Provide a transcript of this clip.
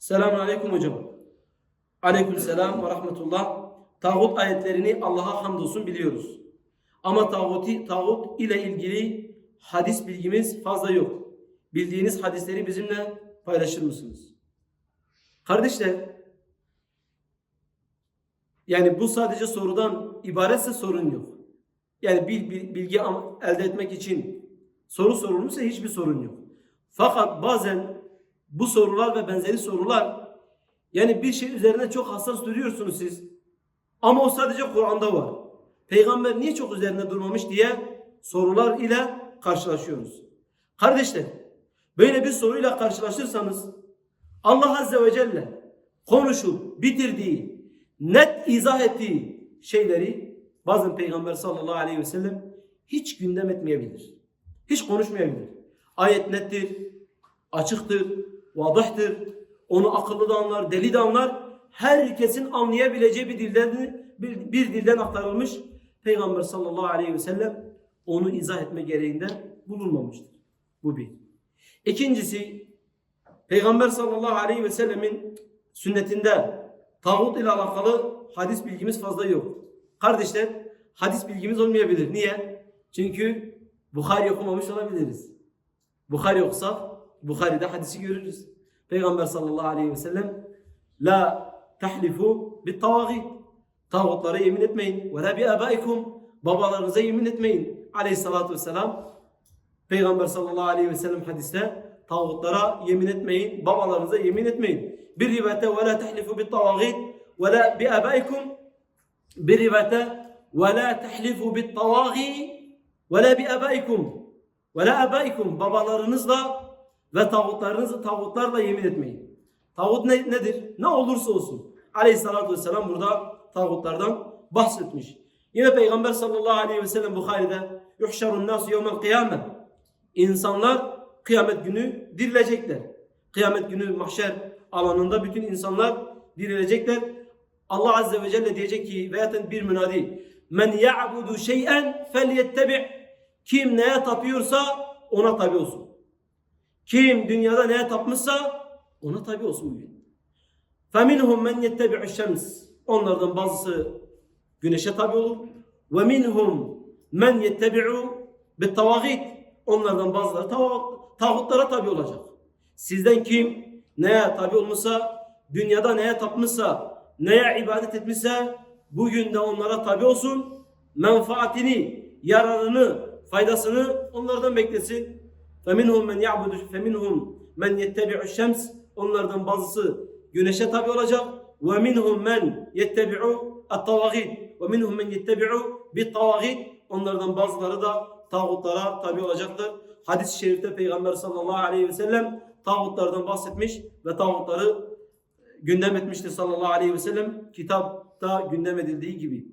Selamun Aleyküm hocam. Aleyküm selam ve rahmetullah. Tağut ayetlerini Allah'a hamdolsun biliyoruz. Ama tağuti, tağut ile ilgili hadis bilgimiz fazla yok. Bildiğiniz hadisleri bizimle paylaşır mısınız? Kardeşler, yani bu sadece sorudan ibaretse sorun yok. Yani bil- bil- bilgi elde etmek için soru sorulmuşsa hiçbir sorun yok. Fakat bazen bu sorular ve benzeri sorular yani bir şey üzerine çok hassas duruyorsunuz siz. Ama o sadece Kur'an'da var. Peygamber niye çok üzerinde durmamış diye sorular ile karşılaşıyoruz. Kardeşler böyle bir soruyla karşılaşırsanız Allah Azze ve Celle konuşup bitirdiği, net izah ettiği şeyleri bazen Peygamber sallallahu aleyhi ve sellem hiç gündem etmeyebilir. Hiç konuşmayabilir. Ayet nettir, açıktır, vadahtır. Onu akıllı da anlar, deli de anlar. Herkesin anlayabileceği bir dilden bir, bir dilden aktarılmış. Peygamber sallallahu aleyhi ve sellem onu izah etme gereğinde bulunmamıştır. Bu bir. İkincisi Peygamber sallallahu aleyhi ve sellemin sünnetinde tağut ile alakalı hadis bilgimiz fazla yok. Kardeşler hadis bilgimiz olmayabilir. Niye? Çünkü Bukhari okumamış olabiliriz. Bukhari okusak Bukhari'de hadisi görürüz. Peygamber sallallahu aleyhi ve sellem La tahlifu bit tavagit. Tağutlara yemin etmeyin. Ve la bi abaikum. Babalarınıza yemin etmeyin. Aleyhissalatu vesselam Peygamber sallallahu aleyhi ve sellem hadiste tağutlara yemin etmeyin. Babalarınıza yemin etmeyin. Bir rivayette ve la tahlifu bit tavagit ve la bi abaikum. Bir rivayette ve la tahlifu bit tavagi ve la bi abaikum. Ve la abaikum. Babalarınızla ve tağutlarınızla tağutlarla yemin etmeyin. Tağut ne, nedir? Ne olursa olsun. Aleyhissalatü vesselam burada tağutlardan bahsetmiş. Yine Peygamber sallallahu aleyhi ve sellem Bukhari'de yuhşarun nasu yevmel kıyamet. İnsanlar kıyamet günü dirilecekler. Kıyamet günü mahşer alanında bütün insanlar dirilecekler. Allah azze ve celle diyecek ki veyaten bir münadi. Men ya'budu şey'en felyettebi' Kim neye tapıyorsa ona tabi olsun. Kim dünyada neye tapmışsa ona tabi olsun bugün. فَمِنْهُمْ مَنْ يَتَّبِعُ الشَّمْسِ Onlardan bazısı güneşe tabi olur. وَمِنْهُمْ مَنْ يَتَّبِعُ بِالتَّوَاغِيتِ Onlardan bazıları tava- tağutlara tabi olacak. Sizden kim neye tabi olmuşsa, dünyada neye tapmışsa, neye ibadet etmişse, bugün de onlara tabi olsun. Menfaatini, yararını, faydasını onlardan beklesin. فَمِنْهُمْ مَنْ يَعْبُدُ فَمِنْهُمْ مَنْ يَتَّبِعُ الشَّمْسِ Onlardan bazısı güneşe tabi olacak. وَمِنْهُمْ مَنْ يَتَّبِعُ الطَّوَاغِيدِ وَمِنْهُمْ مَنْ يَتَّبِعُ بِالطَّوَاغِيدِ Onlardan bazıları da tağutlara tabi olacaktır. Hadis-i şerifte Peygamber sallallahu aleyhi ve sellem tağutlardan bahsetmiş ve tağutları gündem etmiştir sallallahu aleyhi ve sellem kitapta gündem edildiği gibi.